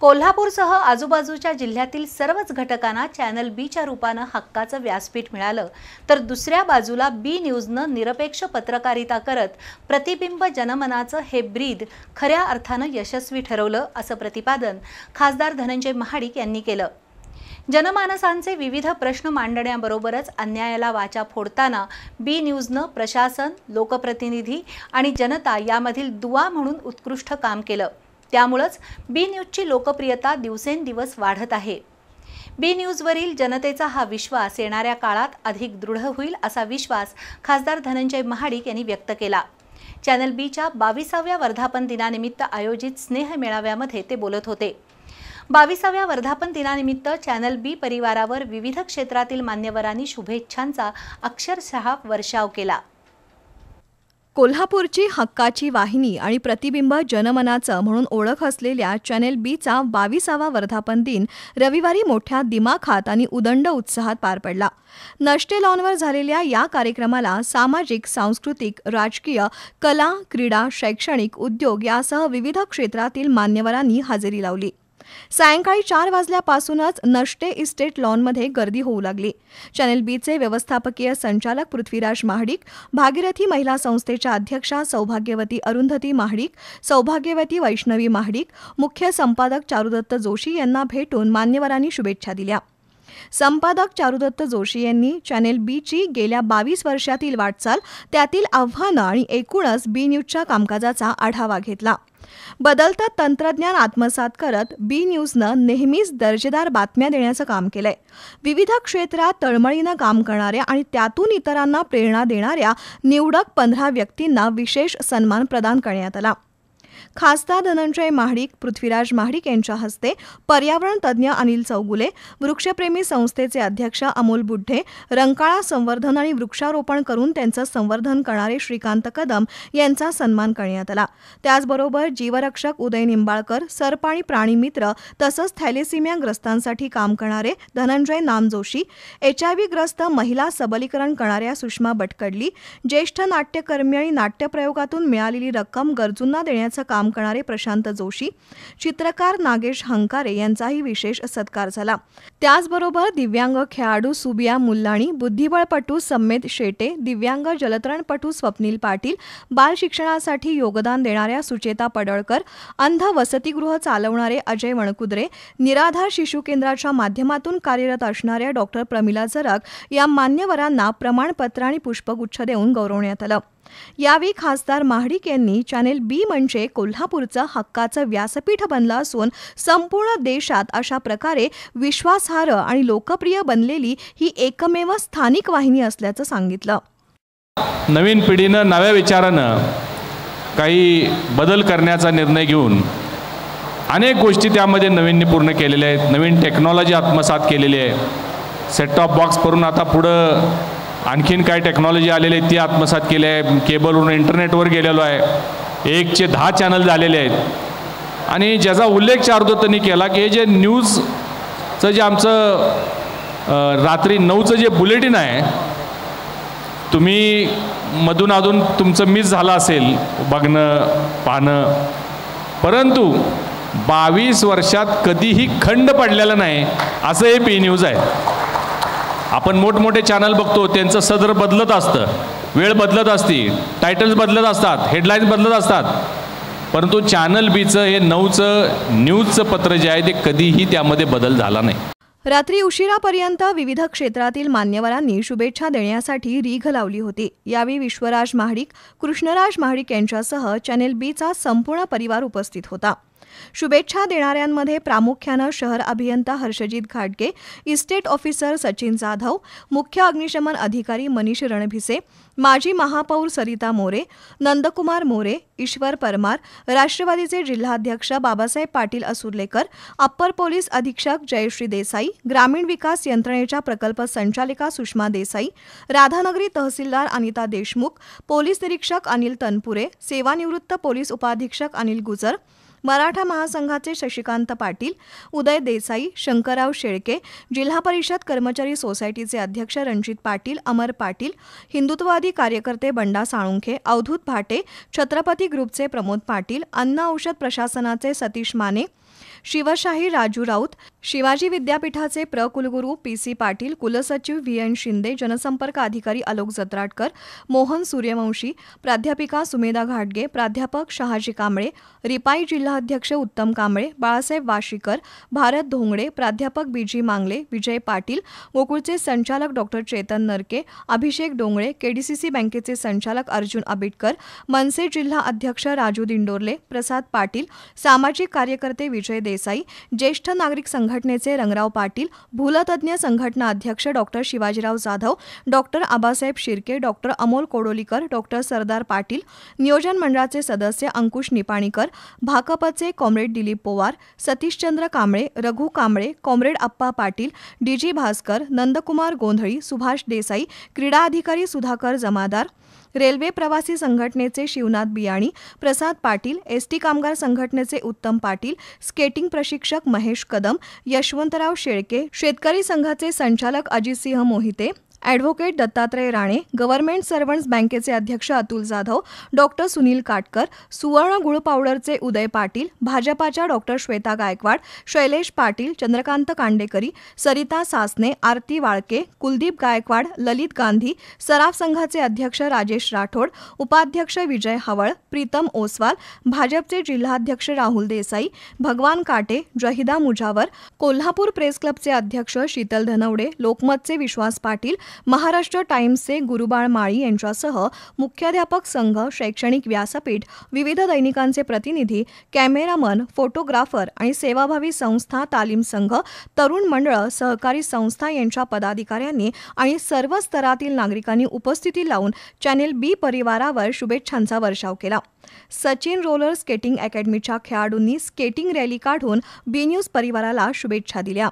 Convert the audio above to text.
कोल्हापूरसह आजूबाजूच्या जिल्ह्यातील सर्वच घटकांना चॅनल बीच्या रूपानं हक्काचं व्यासपीठ मिळालं. तर दुसऱ्या बाजूला बी न्यूजनं निरपेक्ष पत्रकारिता करत प्रतिबिंब जनमनाचं हे ब्रीद खऱ्या अर्थानं यशस्वी ठरवलं असं प्रतिपादन खासदार धनंजय महाडिक यांनी केलं. जनमानसांचे विविध प्रश्न मांडण्याबरोबरच अन्यायाला वाचा फोडताना बी न्यूजनं प्रशासन लोकप्रतिनिधी आणि जनता यामधील दुवा म्हणून उत्कृष्ट काम केलं. त्यामुळंच बी न्यूजची लोकप्रियता दिवसेंदिवस वाढत आहे. बी न्यूजवरील जनतेचा हा विश्वास येणाऱ्या काळात अधिक दृढ होईल असा विश्वास खासदार धनंजय महाडिक यांनी व्यक्त केला. चॅनल बीच्या बावीसाव्या वर्धापन दिनानिमित्त आयोजित स्नेह मेळाव्यामध्ये ते बोलत होते. बावीसाव्या वर्धापन दिनानिमित्त चॅनल बी परिवारावर विविध क्षेत्रातील मान्यवरांनी शुभेच्छांचा अक्षरशः वर्षाव केला. कोल्हापूरची हक्काची वाहिनी आणि प्रतिबिंब जनमनाचं म्हणून ओळख असलेल्या चॅनेल बीचा बावीसावा वर्धापन दिन रविवारी मोठ्या दिमाखात आणि उदंड उत्साहात पार पडला. नष्टे लॉनवर झालेल्या या कार्यक्रमाला सामाजिक सांस्कृतिक राजकीय कला क्रीडा शैक्षणिक उद्योग यासह विविध क्षेत्रातील मान्यवरांनी हजेरी लावली. सायंकाळी चार वाजल्यापासूनच नष्टे इस्टेट लॉनमध्ये गर्दी होऊ लागली. चॅनेल बीचे व्यवस्थापकीय संचालक पृथ्वीराज महाडिक भागीरथी महिला संस्थेच्या अध्यक्षा सौभाग्यवती अरुंधती महाडिक सौभाग्यवती वैष्णवी महाडिक मुख्य संपादक चारुदत्त जोशी यांना भेटून मान्यवरांनी शुभेच्छा दिल्या. संपादक चारुदत्त जोशी यांनी चॅनेल बीची गेल्या बावीस वर्षातील वाटचाल त्यातील आव्हानं आणि एकूणच बी न्यूजच्या कामकाजाचा आढावा घेतला. बदलतं तंत्रज्ञान आत्मसात करत बी न्यूजनं नेहमीच दर्जेदार बातम्या देण्याचं काम केलंय. विविध क्षेत्रात तळमळीनं काम करणाऱ्या आणि त्यातून इतरांना प्रेरणा देणाऱ्या निवडक पंधरा व्यक्तींना विशेष सन्मान प्रदान करण्यात आला. खासदार धनंजय महाडिक पृथ्वीराज महाडिक यांच्या हस्ते पर्यावरण तज्ज्ञ अनिल चौगुले वृक्षप्रेमी संस्थेचे अध्यक्ष अमोल बुड्ढे रंकाळा संवर्धन आणि वृक्षारोपण करून त्यांचं संवर्धन करणारे श्रीकांत कदम यांचा सन्मान करण्यात आला. त्याचबरोबर जीवरक्षक उदय निंबाळकर सर्प आणि प्राणीमित्र तसंच थॅलेसिमियाग्रस्तांसाठी काम करणारे धनंजय नामजोशी एचआयव्ही ग्रस्त महिला सबलीकरण करणाऱ्या सुषमा बटकडली ज्येष्ठ नाट्यकर्मी आणि नाट्यप्रयोगातून मिळालेली रक्कम गरजूंना देण्याचं काम करणारे प्रशांत जोशी चित्रकार नागेश हंकारे यांचाही विशेष सत्कार झाला. त्याचबरोबर दिव्यांग खेळाडू सुबिया मुल्लाणी बुद्धिबळपटू सम्मेद शेटे दिव्यांग जलतरणपटू स्वप्नील पाटील बाल शिक्षणासाठी योगदान देणाऱ्या सुचेता पडळकर अंध वसतिगृह चालवणारे अजय वणकुद्रे निराधार शिशु केंद्राच्या माध्यमातून कार्यरत असणाऱ्या डॉक्टर प्रमिला झरक या मान्यवरांना प्रमाणपत्र आणि पुष्पगुच्छ देऊन गौरवण्यात आलं. यावेळी खासदार महाडिक यांनी चॅनेल बी म्हणजे कोल्हापूरचं हक्काचं व्यासपीठ बनलं असून संपूर्ण देशात अशा प्रकारे विश्वासार्ह आणि लोकप्रिय बनलेली ही एकमेव स्थानिक वाहिनी असल्याचं सांगितलं. नवीन पिढीनं नव्या विचारानं काही बदल करण्याचा निर्णय घेऊन अनेक गोष्टी त्यामध्ये नवीनने पूर्ण केलेल्या आहेत. नवीन टेक्नॉलॉजी आत्मसात केलेली आहे. सेट टॉप बॉक्स करून आता पुढं आणखीन काय टेक्नॉलॉजी आलेली आहे ती आत्मसात केली आहे. केबलवरून इंटरनेटवर गेलेलो आहे. एकचे दहा चॅनल झालेले आहेत. आणि ज्याचा उल्लेख चारुदत्तनी केला की हे जे न्यूजचं जे आमचं रात्री नऊचं जे बुलेटिन आहे तुम्ही मधून अधून तुमचं मिस झालं असेल बघणं पाहणं. परंतु बावीस वर्षात कधीही खंड पडलेला नाही असं हे पी न्यूज आहे. आपण मोठमोठे चॅनल बघतो त्यांचं सदर बदलत असतं. वेळ बदलत असती टायटल्स बदलत असतात हेडलाईन्स बदलत असतात. परंतु चॅनल बीचं हे नऊचं न्यूजचं पत्र जे आहे ते कधीही त्यामध्ये बदल झाला नाही. रात्री उशिरापर्यंत विविध क्षेत्रातील मान्यवरांनी शुभेच्छा देण्यासाठी रीघ लावली होती. यावेळी विश्वराज महाडिक कृष्णराज महाडिक यांच्यासह चॅनेल बीचा संपूर्ण परिवार उपस्थित होता. शुभेच्छा देणाऱ्यांमध्ये प्रामुख्यानं शहर अभियंता हर्षजित घाटगे इस्टेट ऑफिसर सचिन जाधव मुख्य अग्निशमन अधिकारी मनीष रणभिसे माजी महापौर सरिता मोरे नंदकुमार मोरे ईश्वर परमार राष्ट्रवादीचे जिल्हाध्यक्ष बाबासाहेब पाटील असुर्लेकर अप्पर पोलीस अधीक्षक जयश्री देसाई ग्रामीण विकास यंत्रणेच्या प्रकल्प संचालिका सुषमा देसाई राधानगरी तहसीलदार अनिता देशमुख पोलीस निरीक्षक अनिल तनपुरे सेवानिवृत्त पोलीस उपाधीक्षक अनिल गुजर मराठा महासंघाचे शशिकांत पाटील उदय देसाई शंकरराव शेळके जिल्हा परिषद कर्मचारी सोसायटीचे अध्यक्ष रणजित पाटील अमर पाटील हिंदुत्ववादी कार्यकर्ते बंडा साळुंखे अवधूत भाटे छत्रपती ग्रुपचे प्रमोद पाटील अन्न औषध प्रशासनाचे सतीश माने शिवशाही राजू राऊत शिवाजी विद्यापीठाचे प्र कुलगुरू पी सी पाटील कुलसचिव व्ही एन शिंदे जनसंपर्क अधिकारी आलोक जत्राटकर मोहन सूर्यवंशी प्राध्यापिका सुमेधा घाटगे प्राध्यापक शहाजी कांबळे रिपाई जिल्हाध्यक्ष उत्तम कांबळे बाळासाहेब वाशीकर भारत धोंगडे प्राध्यापक बीजी मांगले विजय पाटील गोकुळचे संचालक डॉक्टर चेतन नरके अभिषेक डोंगळे केडीसीसी बँकेचे संचालक अर्जुन आबिटकर मनसे जिल्हा अध्यक्ष राजू दिंडोरले प्रसाद पाटील सामाजिक कार्यकर्ते विजय देसाई ज्येष्ठ नागरिक संघटनेचे रंगराव पाटील भूलतज्ञ संघटना अध्यक्ष doctor Shivajirao Jadhav doctor Abasaheb Shirke doctor Amol Kodolikar doctor Sardar Patil नियोजन मंडळाचे सदस्य अंकुश Nipanikar भाकपचे comrade Dilip Powar Satishchandra Kamble Raghu Kamble comrade Appa Patil DG Bhaskar Nandkumar Gondhali Subhash Desai क्रीडा अधिकारी सुधाकर जमादार रेल्वे प्रवासी संघटनेचे शिवनाथ बियाणी प्रसाद पाटील एस टी कामगार संघटनेचे उत्तम पाटील स्केटिंग प्रशिक्षक महेश कदम यशवंतराव शेळके शेतकरी संघाचे संचालक Ajitsinh Mohite advocate Dattatray Rane government servants बँकेचे अध्यक्ष अतुल जाधव डॉक्टर सुनील काटकर सुवर्ण गुळ पावडरचे उदय पाटील भाजपाच्या डॉक्टर श्वेता गायकवाड शैलेश पाटील चंद्रकांत कांडेकरी सरिता सासने आरती वाळके कुलदीप गायकवाड ललित गांधी सराफ संघाचे अध्यक्ष राजेश राठोड उपाध्यक्ष विजय हवळ प्रीतम ओसवाल भाजपचे जिल्हाध्यक्ष राहुल देसाई भगवान काटे जहिदा मुजावर कोल्हापूर प्रेस क्लबचे अध्यक्ष शीतल धनवडे लोकमतचे विश्वास पाटील महाराष्ट्र टाइम्सचे गुरुबाळ माळी यांच्यासह मुख्याध्यापक संघ शैक्षणिक व्यासपीठ विविध दैनिकांचे प्रतिनिधी कॅमेरामन फोटोग्राफर आणि सेवाभावी संस्था तालीम संघ तरुण मंडळ सहकारी संस्था यांच्या पदाधिकाऱ्यांनी आणि सर्व स्तरातील नागरिकांनी उपस्थिती लावून चॅनेल बी परिवारावर शुभेच्छांचा वर्षाव केला. सचिन रोलर स्केटिंग अकॅडमीच्या खेळाडूंनी स्केटिंग रॅली काढून बी न्यूज परिवाराला शुभेच्छा दिल्या.